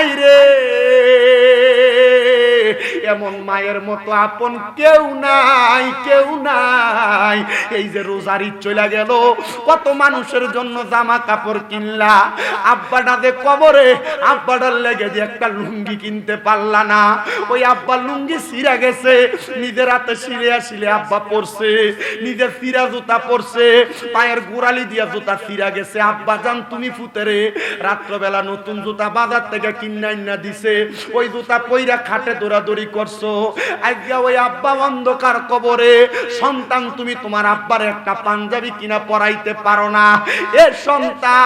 হাইরে এমন মায়ের মতো আপন কেউ নাই কেউ নাই। এই যে রোজার চলে গেল, কত মানুষের জন্য জামা কাপড় কিনলা। আব্বাটা দে কবরে, আব্বাটার লেগে যে একটা লুঙ্গি কিনতে পারলা না। ওই আব্বা লুঙ্গি সিরা গেছে, নিজের হাতে সিরে আসিলে আব্বা পড়ছে নিজের সিরা জুতা পড়ছে পায়ের গোড়ালি দিয়া জুতা সিরা গেছে। আব্বা, জান তুমি ফুতেরে রাত্রবেলা নতুন জুতা বাজার থেকে কিনাই না দিছে। ওই জুতা পইরা খাটে দৌড়াদৌড়ি করছ? আজকে ওই আব্বা অন্ধকার কবরে। সন্তান, তুমি তোমার আব্বার একটা পাঞ্জাবি কিনা পরাইতে পারো না। এ সন্তান!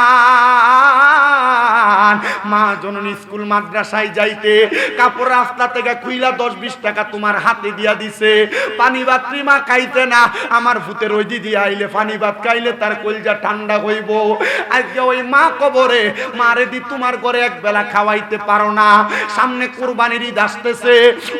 মা জননী স্কুল মাদ্রাসায় যাইতে, কাপড় রাস্তা থেকে খুইলা দশ বিশ টাকা তোমার হাতে দিয়া দিছে। পানি বাত্রি মা খাইতে না? আমার ভূতের ওই দিদি আইলে পানি ভাত খাইলে তার কলজা ঠান্ডা হইব। আজকে ওই মা কবরে, মারে দি তোমার ঘরে এক বেলা খাওয়াইতে পারো না। সামনে কোরবানির ঈদ আসতেছে।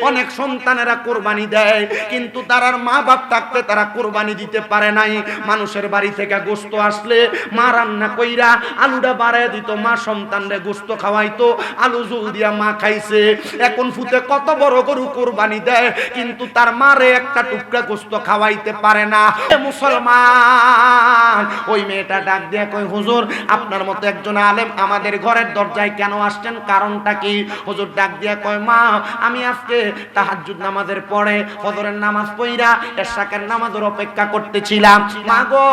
অনেক সন্তানেরা কোরবানি দেয়, কিন্তু তারার মা বাপ থাকতে তারা কোরবানি দিতে পারে নাই। মানুষের বাড়ি থেকে গোস্ত আসলে মা রান্না কইরা আলুটা বাড়ায় দিত। মা সন্তানরে গোস্ত খাওয়াইতো, আলু জুল দিয়া মা খাইছে। এখন ফুতে কত বড় গরু কোরবানি দেয়, কিন্তু তার মারে একটা টুকরা গোস্ত খাওয়াইতে পারে না। মুসলমান, ওই মেয়েটা ডাক দিয়ে কই হুজুর, আপনার মতো একজন আলেম আমাদের ঘরের দরজায় কেন আসছেন? কারণটা কি? হুজুর ডাক দিয়ে কয়, মা, আমি আজকে তাহাজ্জুদ নামাজের পরে ফজরের নামাজ পইরা এশরাকের নামাজের অপেক্ষা করতেছিলাম। মা গো,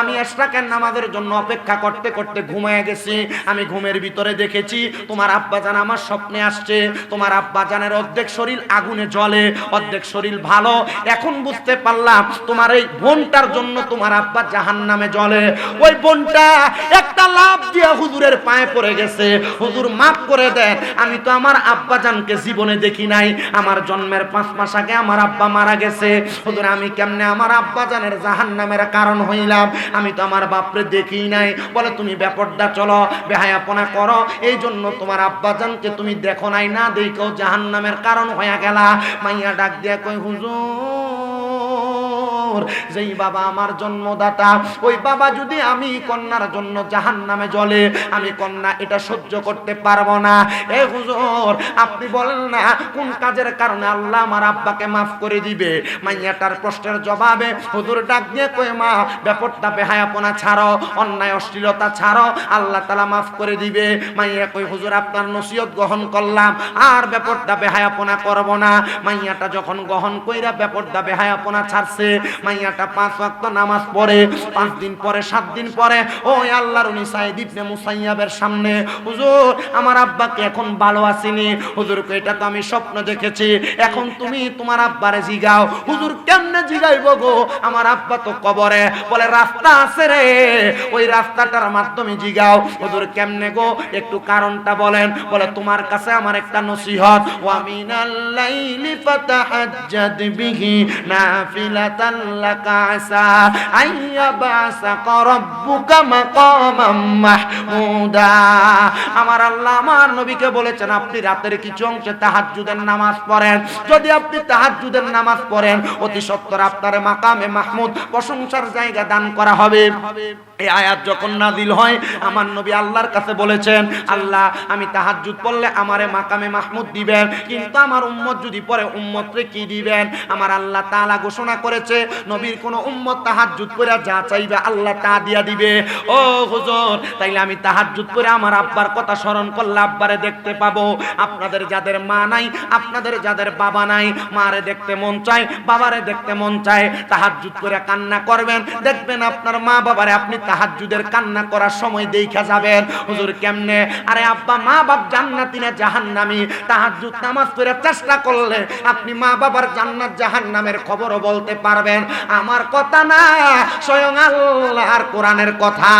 আমি এশরাকের নামাজের জন্য অপেক্ষা করতে করতে ঘুমিয়ে গেছি। আমি ঘুমের ভিতরে দেখেছি, তোমার আব্বাজান আমার স্বপ্নে আসছে, তোমার আব্বাজানের অর্ধেক শরীর আগুনে জ্বলে, অর্ধেক শরীর ভালো। এখন বুঝতে পারলাম, তোমার এই বোনটার জন্য তোমার আব্বা জাহান নামে জ্বলে। ওই বোনটা একটা লাভ দিয়ে হুজুরের পায়ে পড়ে গেছে। হুজুর, মাফ করে দেন, আমি তো আমার আব্বা জানকে জীবনে দেখি নাই। আমার জন্মের পাঁচ মাস আগে আমার আব্বা মারা গেছে। হুজুর, আমি কেমনে আমার আব্বা জানের জাহান নামের কারণ হইলাম? আমি তো আমার বাপরে দেখি নাই। বলে, তুমি ব্যাপারটা চলো, বেহায়াপনা করো এই জন্য তোমার আব্বা জানকে তুমি দেখো নাই, না দেখো জাহান নামের কারণ হয়ে গেলা। মাইয়া ডাক দিয়া কই হুজুর যেই বাবা আমার জন্মদাতা, ওই বাবা যদি আমি কন্যার জন্য জাহান নামে জ্বলে, আমি কন্যা এটা সহ্য করতে পারব না। এ হুজুর, আপনি বলেন না, কোন কাজের কারণে আল্লাহ আমার আব্বাকে মাফ করে দিবে? মাইয়াটার প্রশ্নের জবাবে হুজুর ডাক দিয়ে কই মা, ব্যাপারটা বেহায়াপনা ছাড়ো, অন্যায়, অশ্লীলতা ছাড়ো, আল্লাহ তালা মাফ করে দিবে। মাইয়া কই হুজুর, আপনার নসিহত গ্রহণ করলাম, আর ব্যাপারটা বেহায়াপনা করব না। মাইয়াটা যখন গ্রহণ কইরা ব্যাপারটা বেহায়াপনা ছাড়ছে মাইয়াটা পাঁচ ওয়াক্ত নামাজ পড়ে, পাঁচ দিন পরে, সাত দিন পরে, ওই আল্লাহর উনি সাইদ ইবনে মুসাইয়াবের সামনে, হুজুর, আমার আব্বাকে এখন ভালো আসেনি হুজুরকে এটা তো আমি স্বপ্ন দেখেছি। এখন তুমি তোমার আব্বারে জিগাও। হুজুর, কেমনে জিগাইব গো? আমার আব্বা তো কবরে। বলে, রাস্তা আছে রে। ওই রাস্তাটার মাধ্যমে জিগাও। হুজুর, কেমনে গো? একটু কারণটা বলেন। বলে, তোমার কাছে আমার একটা নসিহত। ওয়া মিনাল লাইলি ফাতাহাজ্জাদ বিহি নাফিলাতান আমার আল্লাহ আমার নবীকে বলেছেন, আপনি রাতের কিছু অংশে তাহাজ্জুদের নামাজ পড়েন। যদি আপনি তাহাজ্জুদের নামাজ পড়েন, অতি সত্তর আপনার মাকামে মাহমুদ প্রশংসার জায়গা দান করা হবে। এই আয়াত যখন নাজিল হয়, আমার নবী আল্লাহর কাছে বলেছেন, আল্লাহ, আমি তাহাজ্জুদ পড়লে আমারে মাকামে মাহমুদ দিবেন, কিন্তু আমার উম্মত যদি পরে উম্মতরে কি দিবেন? আমার আল্লাহ তাআলা ঘোষণা করেছে, নবীর কোন উম্মত তাহাজ্জুদ করে যা চাইবে, আল্লাহ তা দিয়া দিবে। ও হুজুর, তাইলে আমি তাহাজ্জুদ করে আমার আব্বার কথা স্মরণ করলে আব্বারে দেখতে পাবো। আপনাদের যাদের মা নাই, আপনাদের যাদের বাবা নাই, মারে দেখতে মন চায়, বাবারে দেখতে মন চায়, তাহাজ্জুদ করে কান্না করবেন। দেখবেন আপনার মা বাবারে আপনি তাহাজ্জুদের কান্না করার সময় দেখা যাবেন। হুজুর কেমনে? আরে আব্বা, মা বাপ জান্নাতি না জাহান্নামি? তাহাজ্জুদ নামাজ পড়ে চেষ্টা করলে আপনি মা বাবার জান্নাত জাহান্নামের খবরও বলতে পারবেন। আমার কথা না, স্বয়ং আল্লাহর কোরআনের কথা।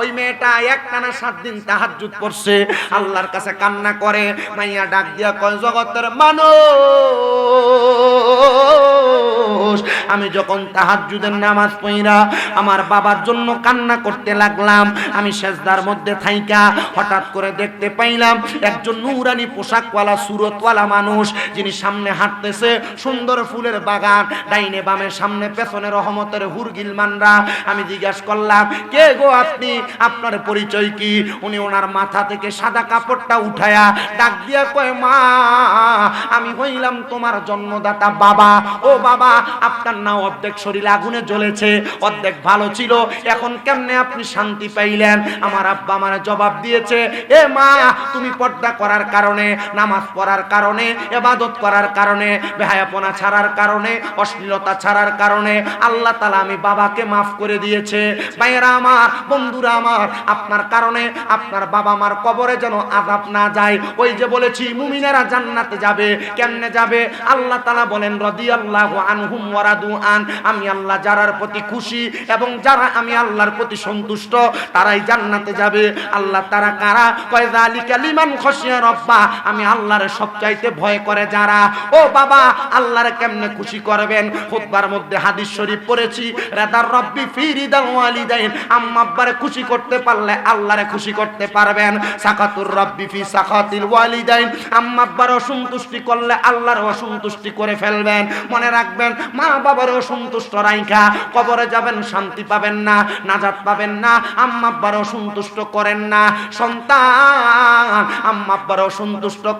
ওই মেয়েটা একটানা সাত দিন তাহাজ্জুদ পড়ছে, আল্লাহর কাছে কান্না করে, মাইয়া ডাক দিয়া কয়, জগতের মানুষ! মানুষ, আমি যখন তাহাজ্জুদের নামাজ পড়িরা আমার বাবার জন্য কান্না করতে লাগলাম, আমি সেজদার মধ্যে থাইকা হঠাৎ করে দেখতে পাইলাম একজন নুরানি পোশাকওয়ালা, সুরতওয়ালা মানুষ, যিনি সামনে হাঁটতেছে, সুন্দর ফুলের বাগান, ডাইনে বামে সামনে পেছনে রহমতের হুরগিল মানরা। আমি জিজ্ঞাসা করলাম, কে গো আপনি? আপনার পরিচয় কি? উনি ওনার মাথা থেকে সাদা কাপড়টা উঠায়া ডাক দিয়া কয়, মা, আমি হইলাম তোমার জন্মদাতা বাবা। ও বাবা আপনার না অর্ধেক শরীর আগুনে জ্বলেছে, অর্ধেক ভালো ছিল। এখন কেমনে আপনি শান্তি পাইলেন? আমার আব্বা আমার জবাব দিয়েছে, এ মা, তুমি পর্দা করার কারণে, নামাজ পড়ার কারণে, এবাদত করার কারণে, বেহায়াপনা ছাড়ার কারণে, অশ্লীলতা ছাড়ার কারণে, আল্লাহ তালা আমি বাবাকে মাফ করে দিয়েছে। ভাইয়েরা আমার, বন্ধুরা আমার, আপনার কারণে আপনার বাবা মার কবরে যেন আজাব না যায়। ওই যে বলেছি, মুমিনেরা জান্নাতে যাবে। কেমনে যাবে? আল্লাহ তালা বলেন রদি আল্লাহ আনহুম আন আমি আল্লাহ যারার প্রতি খুশি এবং যারা আমি আল্লাহর প্রতি সন্তুষ্ট, তারাই জান্নাতে যাবে। আল্লাহ তারা কারা? কয়, যালিকা লিমান খসিয়া রব্বা আমি আল্লাহর সবচাইতে ভয় করে যারা। ও বাবা, আল্লাহর কেমনে খুশি করবেন? খুতবার মধ্যে হাদিস শরীফ পড়েছি, রাদার রব্বি ফি রিদাল ওয়ালিদাইন আম্মা আব্বারে খুশি করতে পারলে আল্লাহরে খুশি করতে পারবেন। সাকাতুর রব্বি ফি সাকাতিল ওয়ালিদাইন আম্মা আব্বার অসন্তুষ্টি করলে আল্লাহর অসন্তুষ্টি করে ফেলবেন। মনে রাখবেন মা বাবার অসন্তুষ্ট রাইখা, কবরে যাবেন, শান্তি পাবেন না, নাজাত পাবেন না, আম্মা আব্বার অসন্তুষ্ট করেন না। সন্তান, আম্মা আব্বার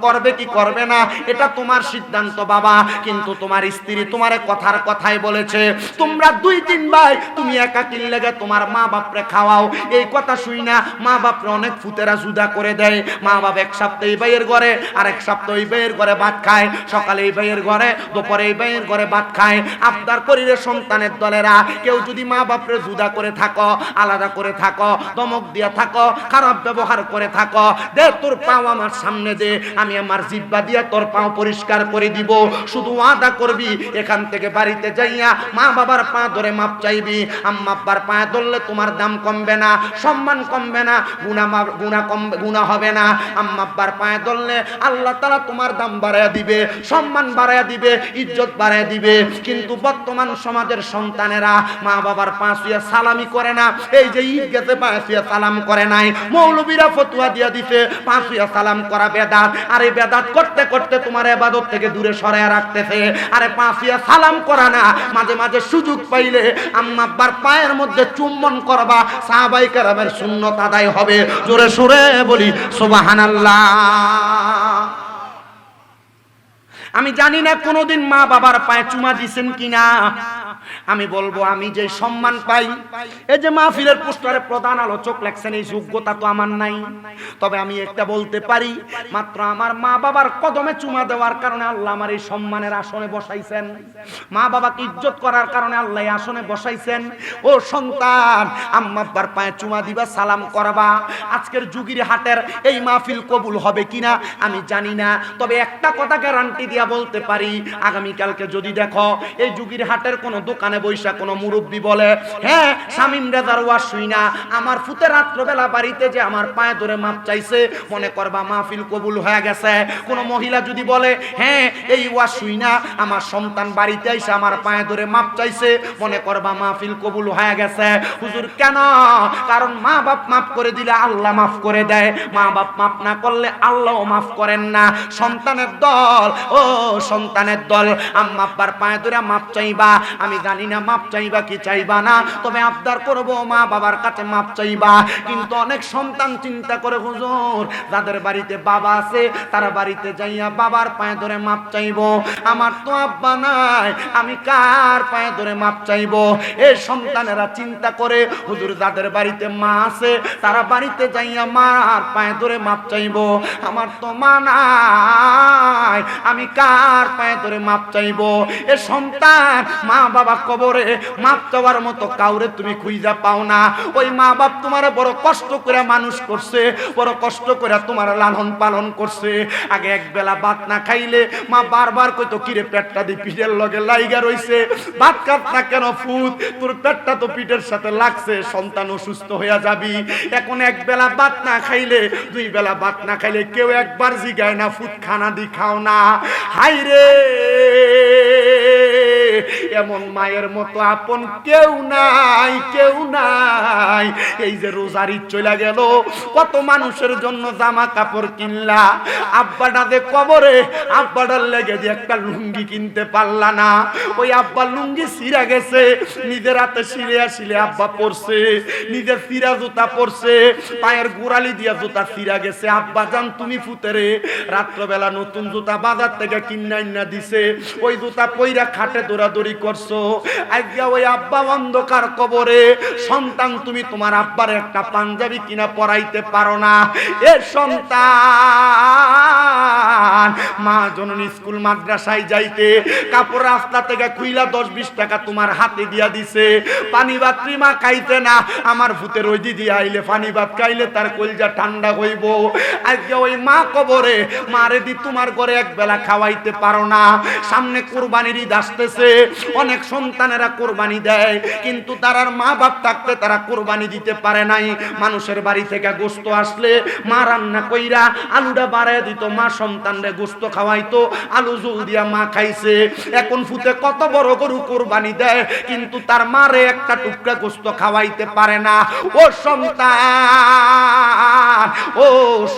করবে কি করবে না, এটা তোমার সিদ্ধান্ত বাবা। কিন্তু তোমার স্ত্রী তোমার কথার কথাই বলেছে, তোমরা দুই, তিন ভাই, তুমি একাকিল লেগে তোমার মা বাপরে খাওয়াও। এই কথা শুই না, মা বাপরে অনেক ফুতেরা জুদা করে দেয়। মা বাপ এক সপ্তাহ এই ভাইয়ের ঘরে আর এক সপ্তাহ এই ভাইয়ের ঘরে ভাত খায়। সকালে এই ভাইয়ের ঘরে, দুপুরে এই ভাইয়ের ঘরে ভাত খায়। আবদার করিলে সন্তানের দলেরা। কেউ যদি মা বাপরে জুদা করে থাকো, আলাদা করে থাকো, দমক দিয়া থাকো, খারাপ ব্যবহার করে থাকো, দে তোর পাও আমার সামনে দে, আমি আমার জিব্বা দিয়া তোর পাও পরিষ্কার করে দিব। শুধু আদা করবি, এখান থেকে বাড়িতে যাইয়া মা বাবার পা ধরে মাপ চাইবি। আম্মা আব্বার পায়ে ধরলে তোমার দাম কমবে না, সম্মান কমবে না গুণা গুণা কমবে গুণা হবে না। আম্মা আব্বার পায়ে ধরলে আল্লাহ তালা তোমার দাম বাড়াইয়া দিবে, সম্মান বাড়াইয়া দিবে, ইজ্জত বাড়াইয়া দিবে। কিন্তু বর্তমান সমাজের সন্তানেরা, মা বাবার পা শুয়ে সালামি করে না, এই যে ঈদ গেছে, পা শুয়ে সালাম করে নাই। মৌলবীরা ফতুয়া দিয়া দিছে, পা শুয়ে সালাম করা বেদাত। আর এই বেদাত করতে করতে তোমার এবাদত থেকে দূরে সরাইয়া রাখতেছে। আরে পা শুয়ে সালাম করা না, মাঝে মাঝে সুযোগ পাইলে আম্মা আব্বার পায়ের মধ্যে চুম্বন করবা, সাহাবাই কারামের শূন্যত আদায় হবে। জোরে সুরে বলি, সুবহানাল্লাহ। আমি জানি না কোনোদিন মা বাবার পায়ে চুমা দিছেন কিনা। আমি বলব, আমি যে সম্মান পাই, এই যে মাহফিলের পোস্টারে প্রধান আলোচক লেখছেন, এই যোগ্যতা তো আমার নাই। তবে আমি একটা বলতে পারি, মাত্র আমার মা বাবার কদমে চুমা দেওয়ার কারণে আল্লাহ আমার এই সম্মানের আসনে বসাইছেন। মা বাবাকে ইজ্জত করার কারণে আল্লাহ আসনে বসাইছেন। ও সন্তান, আম্মা আব্বার পায়ে চুমা দিবা, সালাম করবা। আজকের যুগির হাটের এই মাহফিল কবুল হবে কিনা আমি জানি না, তবে একটা কথা গ্যারান্টি দিয়া বলতে পারি, আগামীকালকে যদি দেখো, এই যুগির হাটের কোনো দোকানে বৈশা কোনো মুরব্বী বলে হ্যাঁ শামিম রেজার ওয়াজ শুই না, আমার ফুতে রাত্রবেলা বাড়িতে যে আমার পায়ে ধরে মাপ চাইছে, মনে করবা মাহফিল কবুল হয়ে গেছে। কোনো মহিলা যদি বলে হ্যাঁ এই ওয়াজ শুই না, আমার সন্তান বাড়িতে এসে আমার পায়ে ধরে মাপ চাইছে, মনে করবা মাহফিল কবুল হয়ে গেছে। হুজুর, কেন? কারণ মা বাপ মাফ করে দিলে আল্লাহ মাফ করে দেয়। মা বাপ মাফ না করলে আল্লাহও মাফ করেন না। সন্তানের দল, ও সন্তানের দল, আম্মা আব্বার পায়ে ধরে মাপ চাইবা। আমি জানি না, মাপ চাইবা কি চাইবা না, তবে আবদার করব, মা বাবার কাছে মাপ চাইবা। কিন্তু অনেক সন্তান চিন্তা করে, হুজুর, যাদের বাড়িতে বাবা আছে, তারা বাড়িতে যাইয়া বাবার পায়ে ধরে মাপ চাইব। আমার তো আব্বা নাই, আমি কার পায়ে ধরে মাপ চাইব? এই সন্তানেরা চিন্তা করে, হুজুর, যাদের বাড়িতে মা আছে, তারা বাড়িতে যাইয়া মার পায়ে ধরে মাপ চাইব। আমার তো মা নাই, আমি কার পায়ে ধরে মাপ চাইব? এ সন্তান মা বাবা কবরে মাপ চাওয়ার মতো কাউরে তুমি খুঁজা পাও না। ওই মা বাপ তোমার বড় কষ্ট করে মানুষ করছে, বড় কষ্ট করে তোমার লালন পালন করছে। আগে এক বেলা ভাত না খাইলে মা বারবার কইতো, কিরে পেটটা দি পিঠের লগে লাইগা রইছে, ভাত খাত না কেন ফুট তোর পেটটা তো পিঠের সাথে লাগছে, সন্তান অসুস্থ হইয়া যাবি। এখন এক বেলা ভাত না খাইলে, দুই বেলা ভাত না খাইলে কেউ একবার জিগায় না ফুট খানা দি খাও না। হাই রে! এমন মায়ের মতো আপন কেউ নাই কেউ নাই। এই যে রোজার চলে গেল, কত মানুষের জন্য জামা কাপড় কিনলা। আব্বাটা যে কবরে, আব্বাটার লেগে যে একটা লুঙ্গি কিনতে পারলা না। ওই আব্বা লুঙ্গি সিরা গেছে, নিজের হাতে সিরে আসিলে আব্বা পড়ছে নিজের সিরা জুতা পড়ছে পায়ের গোড়ালি দিয়া জুতা সিরা গেছে। আব্বা, জান তুমি ফুতেরে রাত্রবেলা নতুন জুতা বাজার থেকে কিনাই না দিছে। ওই জুতা পইরা খাটে দৌড়াদৌড়ি করছ। আজকে ওই আব্বা অন্ধকার কবরে, সন্তান তুমি তোমার আব্বার একটা পাঞ্জাবি কিনা পরাইতে পারো না। এ সন্তান! মা জননী স্কুল মাদ্রাসায় যাইতে কাপড় রাস্তা থেকে খুইলা দশ বিশ টাকা তোমার হাতে দিয়া দিছে। পানি ভাত মা খাইতে না। আমার ভূতের ওই দিদি আইলে পানি ভাত খাইলে তার কলজা ঠান্ডা হইব। আজকে ওই মা কবরে, মারে দি তোমার ঘরে এক বেলা খাওয়াইতে পারো না। সামনে কোরবানির ঈদ আসতেছে। অনেক সন্তানেরা কোরবানি দেয়, কিন্তু তারার মা বাপ থাকতে তারা কোরবানি দিতে পারে নাই। মানুষের বাড়ি থেকে গোস্ত আসলে মা রান্না কইরা আলুটা বাড়ায় দিত। মা সন্তানরে গোস্ত খাওয়াইতো, আলু জুল দিয়া মা খাইছে। এখন ফুতে কত বড় গরু কোরবানি দেয়, কিন্তু তার মারে একটা টুকরা গোস্ত খাওয়াইতে পারে না। ও সন্তান, ও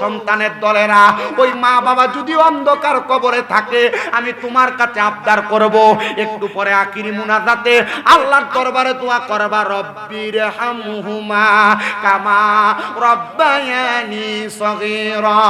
সন্তানের দলেরা, ওই মা বাবা যদি অন্ধকার কবরে থাকে, আমি তোমার কাছে আবদার করব। একটু পরে আখিরি মুনাজাতে আল্লাহর দরবারে দোয়া করবা, রব্বির হামহুমা কামা রব্বায়ানি সগীরা।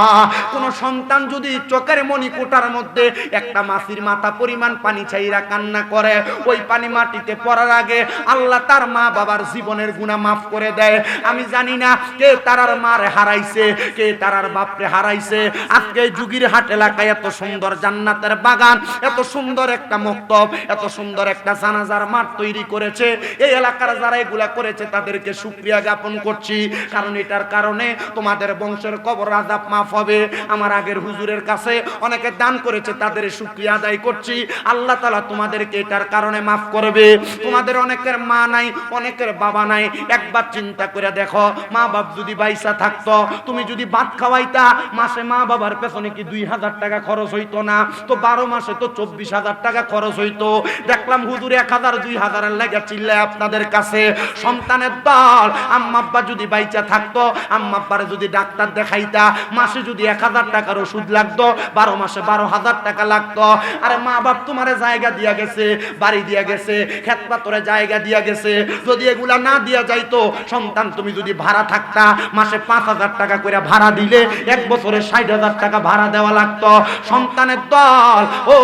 কোন সন্তান যদি চোখের কোটার মধ্যে একটা মাসির মাথা পরিমাণ পানি চাইরা কান্না করে। ওই পানি মাটিতে পড়ার আগে আল্লাহ তার মা বাবার জীবনের গুণা মাফ করে দেয়। আমি জানি না কে তারার মারে হারাইছে, কে তারার বাপরে হারাইছে। আজকে যুগির হাট এলাকায় এত সুন্দর জান্নাতের বাগান, এত সুন্দর একটা মক্তব, এত সুন্দর একটা জানাজার মাঠ তৈরি করেছে। এই এলাকার যারা এগুলা করেছে তাদেরকে সুক্রিয়া জ্ঞাপন করছি। কারণ এটার কারণে তোমাদের বংশের কবর আজাব মাফ হবে। আমার আগের হুজুরের কাছে অনেকে দান করেছে, তাদের সুক্রিয়া আদায় করছি। আল্লাহ তালা তোমাদেরকে এটার কারণে মাফ করবে। তোমাদের অনেকের মা নাই, অনেকের বাবা নাই। একবার চিন্তা করে দেখো, মা বাপ যদি বাইসা থাকতো, তুমি যদি ভাত খাওয়াইতা, মাসে মা বাবার পেছনে কি দুই হাজার টাকা খরচ হইতো না? তো বারো মাসে তো চব্বিশ হাজার টাকা খরচ হইতো। দেখলাম হুজুর এক হাজার, দুই হাজারের লেগে চিল্লায় আপনাদের কাছে। সন্তানের দল, আম্মা আব্বা যদি বাইচা থাকতো, আম্মা আব্বারে যদি ডাক্তার দেখাইতা, মাসে যদি এক হাজার টাকার ওষুধ লাগতো বারো মাসে বারো হাজার টাকা লাগতো। আরে মা বাপ তোমারে জায়গা দিয়া গেছে, বাড়ি দিয়া গেছে খেত পাতরে জায়গা দিয়া গেছে। যদি এগুলা না দিয়া যাইতো, সন্তান তুমি যদি ভাড়া থাকতা, মাসে পাঁচ হাজার টাকা করে ভাড়া দিলে, এক বছরে ষাট হাজার টাকা ভাড়া দেওয়া লাগতো। সন্তানের দল, ও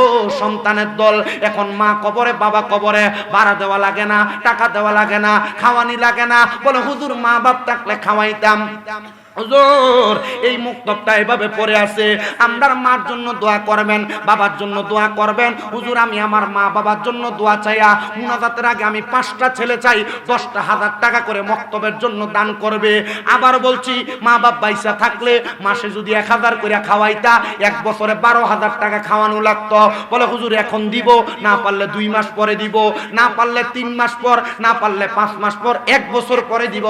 সন্তানের দল, এখন মা কবরে, বাবা কবরে, ভাড়া দেওয়া লাগে না, টাকা দেওয়া লাগে না, খাওয়ানি লাগে না। বলে হুজুর মা বাপ থাকলে খাওয়াইতাম। হুজুর, এই মুক্তবটা এভাবে পড়ে আছে। আমরার মার জন্য দোয়া করবেন, বাবার জন্য দোয়া করবেন। হুজুর, আমি আমার মা বাবার জন্য দোয়া চাইয়া মুনাজাতের আগে আমি পাঁচটা ছেলে চাই, দশটা হাজার টাকা করে মক্তবের জন্য দান করবে। আবার বলছি, মা বাপ বাইসা থাকলে মাসে যদি এক হাজার করে খাওয়াইতা, এক বছরে বারো হাজার টাকা খাওয়ানো লাগতো। বলে, হুজুর, এখন দিব, না পারলে দুই মাস পরে দিব, না পারলে তিন মাস পর, না পারলে পাঁচ মাস পর, এক বছর পরে দিব।